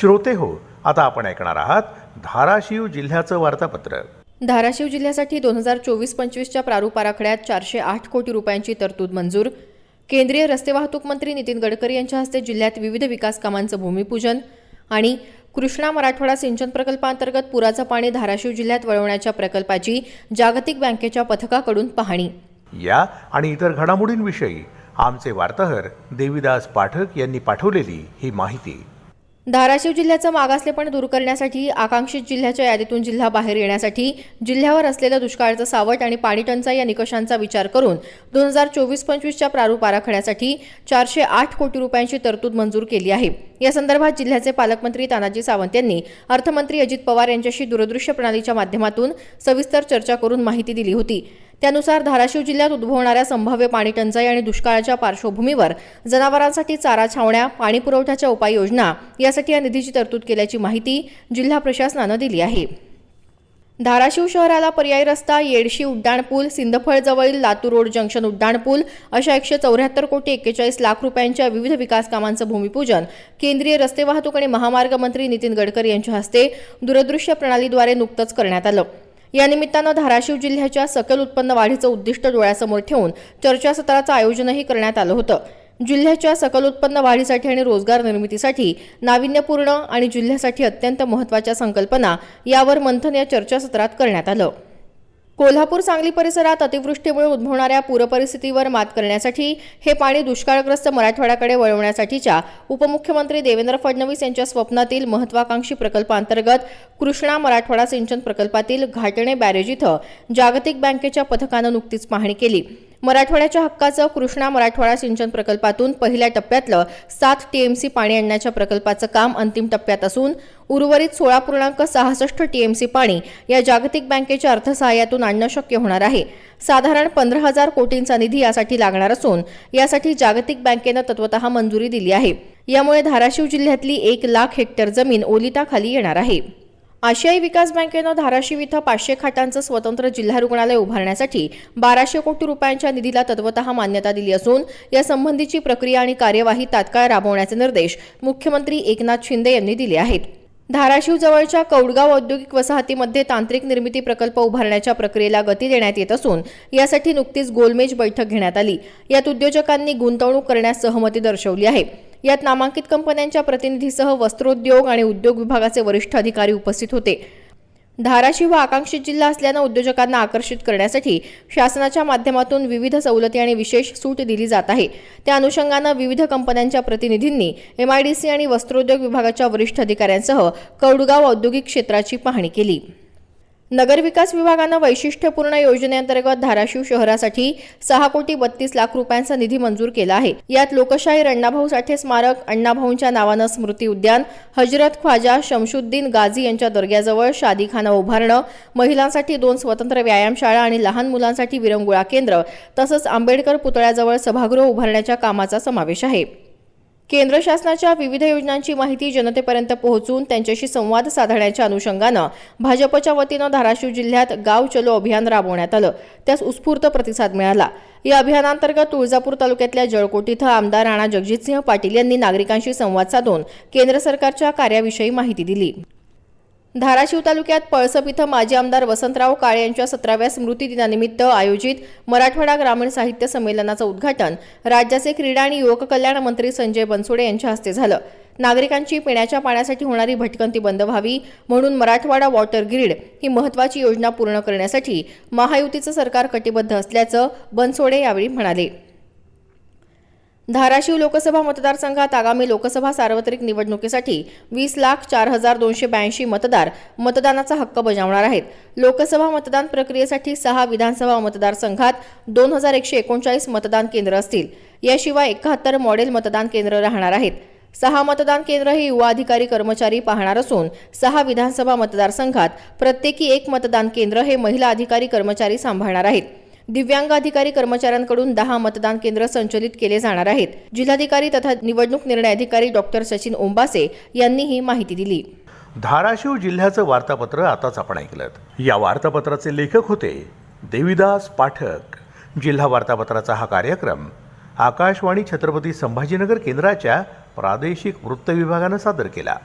श्रोते हो. आता आपण ऐकणार आहात धाराशिव जिल्ह्याचं वार्तापत्र. धाराशिव जिल्ह्यासाठी दोन हजार चोवीस पंचवीसच्या प्रारूप आराखड्यात चारशे आठ कोटी रुपयांची तरतूद मंजूर. केंद्रीय रस्ते वाहतूक मंत्री नितीन गडकरी यांच्या हस्ते जिल्ह्यात विविध विकास कामांचं भूमिपूजन आणि कृष्णा मराठवाडा सिंचन प्रकल्पांतर्गत पुराचं पाणी धाराशिव जिल्ह्यात वळवण्याच्या प्रकल्पाची जागतिक बँकेच्या पथकाकडून पाहणी. या आणि इतर घडामोडींविषयी आमचे वार्ताहर देविदास पाठक यांनी पाठवलेली ही माहिती. धाराशिव जिल्ह्याचं मागासलेपण दूर करण्यासाठी आकांक्षित जिल्ह्याच्या यादीतून जिल्हा बाहेर येण्यासाठी जिल्ह्यावर असलेलं दुष्काळाचं सावट आणि पाणी टंचाई या निकषांचा विचार करून दोन हजार चोवीस पंचवीसच्या प्रारूप आराखड्यासाठी चारशे आठ कोटी रुपयांची तरतूद मंजूर केली आहे. या संदर्भात जिल्ह्याचे पालकमंत्री तानाजी सावंत यांनी अर्थमंत्री अजित पवार यांच्याशी दूरदृश्य प्रणालीच्या माध्यमातून सविस्तर चर्चा करून माहिती दिली होती. त्यानुसार धाराशिव जिल्ह्यात उद्भवणाऱ्या संभाव्य पाणी टंचाई आणि दुष्काळाच्या पार्श्वभूमीवर जनावरांसाठी चारा छावण्या पाणी पुरवठ्याच्या उपाययोजना यासाठी या निधीची तरतूद केल्याची माहिती जिल्हा प्रशासनानं दिली आहे. धाराशिव शहराला पर्यायी रस्ता येडशी उड्डाणपूल सिंदफळजवळील लातूर रोड जंक्शन उड्डाणपूल अशा एकशे चौऱ्याहत्तर कोटी एक्केचाळीस लाख रुपयांच्या विविध विकास कामांचं भूमिपूजन केंद्रीय रस्ते वाहतूक आणि महामार्ग मंत्री नितीन गडकरी यांच्या हस्ते दूरदृश्य प्रणालीद्वारे नुकतंच करण्यात आलं. या निमित्तानं धाराशिव जिल्ह्याच्या सकल उत्पन्न वाढीचं उद्दिष्ट डोळ्यासमोर ठेवून चर्चासत्राचं आयोजनही करण्यात आलं होतं. जिल्ह्याच्या सकल उत्पन्न वाढीसाठी आणि रोजगार निर्मितीसाठी नाविन्यपूर्ण आणि जिल्ह्यासाठी अत्यंत महत्त्वाच्या संकल्पना यावर मंथन या चर्चासत्रात करण्यात आलं. कोल्हापूर सांगली परिसरात अतिवृष्टीमुळे उद्भवणाऱ्या पूरपरिस्थितीवर मात करण्यासाठी हे पाणी दुष्काळग्रस्त मराठवाड्याकडे वळवण्यासाठीच्या उपमुख्यमंत्री देवेंद्र फडणवीस यांच्या स्वप्नातील महत्वाकांक्षी प्रकल्पांतर्गत कृष्णा मराठवाडा सिंचन प्रकल्पातील घाटणे बॅरेज इथं जागतिक बँकेच्या पथकानं नुकतीच पाहणी केली. मराठवाड्याच्या हक्काचं कृष्णा मराठवाडा सिंचन प्रकल्पातून पहिल्या टप्प्यातलं सात टीएमसी पाणी आणण्याच्या प्रकल्पाचं काम अंतिम टप्प्यात असून उर्वरित सोळा पूर्णांक सहासष्ट टीएमसी पाणी या जागतिक बँकेच्या अर्थसहाय्यातून आणणं शक्य होणार आहे. साधारण पंधरा हजार कोटींचा निधी यासाठी लागणार असून यासाठी जागतिक बँकेनं तत्वतः मंजुरी दिली आहे. यामुळे धाराशिव जिल्ह्यातली एक लाख हेक्टर जमीन ओलिताखाली येणार आहे. आशियाई विकास बँकेनं धाराशिव इथं पाचशे खाटांचं स्वतंत्र जिल्हा रुग्णालय उभारण्यासाठी बाराशे कोटी रुपयांच्या निधीला तत्वतः मान्यता दिली असून या संबंधीची प्रक्रिया आणि कार्यवाही तात्काळ राबवण्याचे निर्देश मुख्यमंत्री एकनाथ शिंदे यांनी दिले आहेत. धाराशिव जवळच्या कौडगाव औद्योगिक वसाहतीमध्ये तांत्रिक निर्मिती प्रकल्प उभारण्याच्या प्रक्रियेला गती देण्यात येत असून यासाठी नुकतीच गोलमेज बैठक घेण्यात आली. यात उद्योजकांनी गुंतवणूक करण्यास सहमती दर्शवली आहे. यात नामांकित कंपन्यांच्या प्रतिनिधीसह वस्त्रोद्योग आणि उद्योग विभागाचे वरिष्ठ अधिकारी उपस्थित होते. धाराशिव हा आकांक्षित जिल्हा असल्यानं उद्योजकांना आकर्षित करण्यासाठी शासनाच्या माध्यमातून विविध सवलती आणि विशेष सूट दिली जात आहे. त्या अनुषंगानं विविध कंपन्यांच्या प्रतिनिधींनी एमआयडीसी आणि वस्त्रोद्योग विभागाच्या वरिष्ठ अधिकाऱ्यांसह कौडगाव औद्योगिक क्षेत्राची पाहणी केली. नगरविकास विभागानं वैशिष्ट्यपूर्ण योजनेअंतर्गत धाराशिव शहरासाठी सहा कोटी बत्तीस लाख रुपयांचा निधी मंजूर केला आहे. यात लोकशाहीर अण्णाभाऊ साठे स्मारक अण्णाभाऊंच्या नावानं स्मृती उद्यान हजरत ख्वाजा शमशुद्दीन गाझी यांच्या दर्ग्याजवळ शादीखाना उभारणं महिलांसाठी दोन स्वतंत्र व्यायामशाळा आणि लहान मुलांसाठी विरंगुळा केंद्र तसंच आंबेडकर पुतळ्याजवळ सभागृह उभारण्याच्या कामाचा समावेश आहे. केंद्र शासनाच्या विविध योजनांची माहिती जनतेपर्यंत पोहोचून त्यांच्याशी संवाद साधण्याच्या अनुषंगानं भाजपच्या वतीनं धाराशिव जिल्ह्यात गाव चलो अभियान राबवण्यात आलं. त्यास उत्स्फूर्त प्रतिसाद मिळाला. या अभियानांतर्गत तुळजापूर तालुक्यातल्या जळकोट इथं आमदार राणा जगजितसिंह पाटील यांनी नागरिकांशी संवाद साधून केंद्र सरकारच्या कार्याविषयी माहिती दिली. धाराशिव तालुक्यात पळसप इथं माजी आमदार वसंतराव काळे यांच्या सतराव्या स्मृती दिनानिमित्त आयोजित मराठवाडा ग्रामीण साहित्य संमेलनाचं उद्घाटन राज्याचे क्रीडा आणि युवक कल्याण मंत्री संजय बनसोडे यांच्या हस्ते झालं. नागरिकांची पिण्याच्या पाण्यासाठी होणारी भटकंती बंद व्हावी म्हणून मराठवाडा वॉटर ग्रीड ही महत्त्वाची योजना पूर्ण करण्यासाठी महायुतीचं सरकार कटिबद्ध असल्याचं बनसोडे यावेळी म्हणाले. धाराशिव लोकसभा मतदारसंघात आगामी लोकसभा सार्वत्रिक निवडणुकीसाठी वीस लाख चार हजार दोनशे ब्याऐंशी मतदार मतदानाचा हक्क बजावणार आहेत. लोकसभा मतदान प्रक्रियेसाठी सहा विधानसभा मतदारसंघात दोन हजार एकशे एकोणचाळीस मतदान केंद्र असतील. याशिवाय एकाहत्तर मॉडेल मतदान केंद्र राहणार आहेत. सहा मतदान केंद्र हे युवा अधिकारी कर्मचारी पाहणार असून सहा विधानसभा मतदारसंघात प्रत्येकी एक मतदान केंद्र हे महिला अधिकारी कर्मचारी सांभाळणार आहेत. दिव्यांग अधिकारी कर्मचाऱ्यांकडून दहा मतदान केंद्र संचलित केले जाणार आहेत. जिल्हाधिकारी तथा निवडणूक निर्णय अधिकारी डॉक्टर सचिन ओंबासे यांनी ही माहिती दिली. धाराशिव जिल्ह्याचं वार्तापत्र आताच आपण ऐकलं या वार्तापत्राचे लेखक होते देविदास पाठक. जिल्हा वार्तापत्राचा हा कार्यक्रम आकाशवाणी छत्रपती संभाजीनगर केंद्राच्या प्रादेशिक वृत्त विभागानं सादर केला.